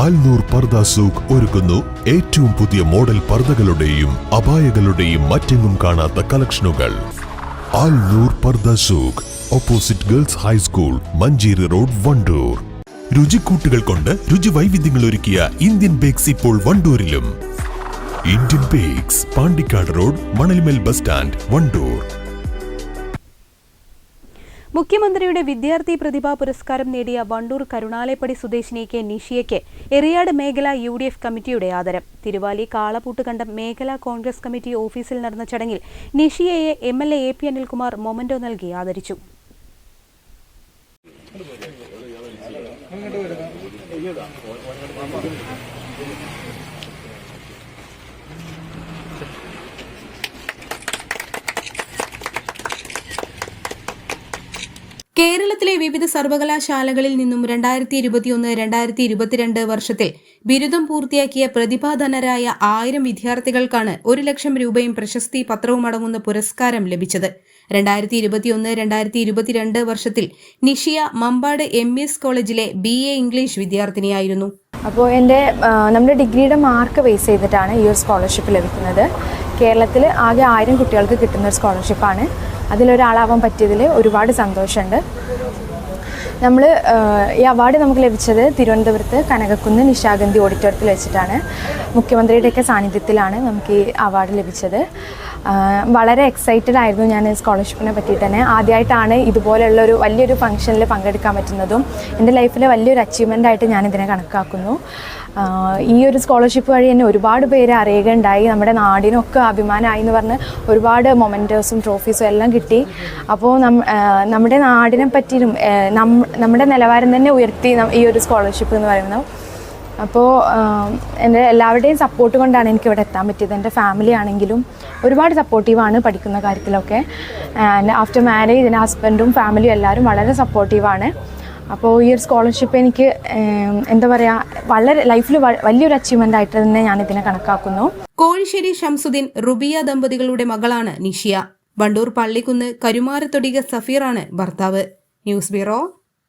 ആൽനൂർ പർദ സൂഖ് ഒരുക്കുന്നു. ഏറ്റവും പുതിയ മോഡൽ പർദകളുടെയും അപായകളുടെയും മറ്റെങ്ങും കാണാത്ത കളക്ഷനുകൾ. Alnoor Parda Souq opposite girls high school Manjeri road Wandoor. രുചിക്കൂട്ടുകൾ കൊണ്ട് രുചി വൈവിധ്യങ്ങൾ ഒരുക്കിയ ഇന്ത്യൻ ബേക്സ് ഇപ്പോൾ വണ്ടൂരിലും. Indian Bakes Pandikkad road Manalmel bus stand Wandoor. മുഖ്യമന്ത്രിയുടെ വിദ്യാർത്ഥി പ്രതിഭാ പുരസ്കാരം നേടിയ വണ്ടൂർ കരുണാലയപ്പടി സ്വദേശിനി കെ നിഷിയയ്ക്ക് എറിയാട് മേഖല യു ഡി എഫ് കമ്മിറ്റിയുടെ ആദരം. തിരുവാലി കാളപൂട്ടുകണ്ടം മേഖലാ കോൺഗ്രസ് കമ്മിറ്റി ഓഫീസിൽ നടന്ന ചടങ്ങിൽ നിഷിയയെ M L A A P Anilkumar memento നൽകി ആദരിച്ചു. കേരളത്തിലെ വിവിധ സർവകലാശാലകളിൽ നിന്നും രണ്ടായിരത്തി ഇരുപത്തിയൊന്ന് രണ്ടായിരത്തി ഇരുപത്തിരണ്ട് വർഷത്തിൽ ബിരുദം പൂർത്തിയാക്കിയ പ്രതിഭാധനരായ ആയിരം വിദ്യാർത്ഥികൾക്കാണ് ഒരു ലക്ഷം രൂപയും പ്രശസ്തി പത്രവും അടങ്ങുന്ന പുരസ്കാരം ലഭിച്ചത്. രണ്ടായിരത്തി ഇരുപത്തിയൊന്ന് രണ്ടായിരത്തി ഇരുപത്തിരണ്ട് വർഷത്തിൽ നിഷിയ മമ്പാട് എം എസ് കോളേജിലെ ബി എ ഇംഗ്ലീഷ് വിദ്യാർത്ഥിനിയായിരുന്നു. അപ്പോൾ എന്റെ നമ്മുടെ ഡിഗ്രിയുടെ മാർക്ക് ബേസ് ചെയ്തിട്ടാണ് ഈ ഒരു സ്കോളർഷിപ്പ് ലഭിക്കുന്നത്. കേരളത്തിൽ ആകെ ആയിരം കുട്ടികൾക്ക് കിട്ടുന്ന ഒരു സ്കോളർഷിപ്പാണ്. അതിലൊരാളാവാൻ പറ്റിയതിൽ ഒരുപാട് സന്തോഷമുണ്ട്. നമ്മൾ ഈ അവാർഡ് നമുക്ക് ലഭിച്ചത് തിരുവനന്തപുരത്ത് കനകക്കുന്ന് നിശാഗന്ധി ഓഡിറ്റോറിയത്തിൽ വെച്ചിട്ടാണ്. മുഖ്യമന്ത്രിയുടെയൊക്കെ സാന്നിധ്യത്തിലാണ് നമുക്ക് ഈ അവാർഡ് ലഭിച്ചത്. വളരെ എക്സൈറ്റഡ് ആയിരുന്നു ഞാൻ സ്കോളർഷിപ്പിനെ പറ്റിയിട്ട് തന്നെ. ആദ്യമായിട്ടാണ് ഇതുപോലെയുള്ള ഒരു വലിയൊരു ഫംഗ്ഷനിൽ പങ്കെടുക്കാൻ പറ്റുന്നതും എന്റെ ലൈഫിലെ വലിയൊരു അച്ചീവ്മെന്റ് ആയിട്ട് ഞാൻ ഇതിനെ കണക്കാക്കുന്നു. ഈ ഒരു സ്കോളർഷിപ്പ് വഴി എന്നെ ഒരുപാട് പേര് അറിയുകയുണ്ടായി. നമ്മുടെ നാടിനൊക്കെ അഭിമാനമായി എന്ന് പറഞ്ഞ് ഒരുപാട് മൊമെന്റേഴ്സും ട്രോഫീസും എല്ലാം കിട്ടി. അപ്പോൾ നമ്മുടെ നാടിനെ പറ്റിയും നമ്മുടെ നിലവാരം തന്നെ ഉയർത്തി ഈ ഒരു സ്കോളർഷിപ്പ് എന്ന് പറയുന്നത്. അപ്പോൾ എന്റെ എല്ലാവരുടെയും സപ്പോർട്ട് കൊണ്ടാണ് എനിക്ക് ഇവിടെ എത്താൻ പറ്റിയത്. എന്റെ ഫാമിലി ആണെങ്കിലും ഒരുപാട് സപ്പോർട്ടീവാണ് പഠിക്കുന്ന കാര്യത്തിലൊക്കെ. ആൻഡ് ആഫ്റ്റർ മാരേജ് എന്റെ ഹസ്ബൻഡും ഫാമിലിയും എല്ലാവരും വളരെ സപ്പോർട്ടീവാണ് അപ്പോൾ ഈ ഒരു സ്കോളർഷിപ്പ് എനിക്ക് എന്താ പറയുക വളരെ ലൈഫിൽ വലിയൊരു അച്ചീവ്മെന്റ് ആയിട്ട് തന്നെ ഞാൻ ഇതിനെ കണക്കാക്കുന്നു. കോഴിശ്ശേരി ഷംസുദ്ദീൻ റുബിയ ദമ്പതികളുടെ മകളാണ് നിഷിയ. വണ്ടൂർ പള്ളിക്കുന്ന് കരുമാരത്തൊടിക സഫീറാണ് ഭർത്താവ്. News bureau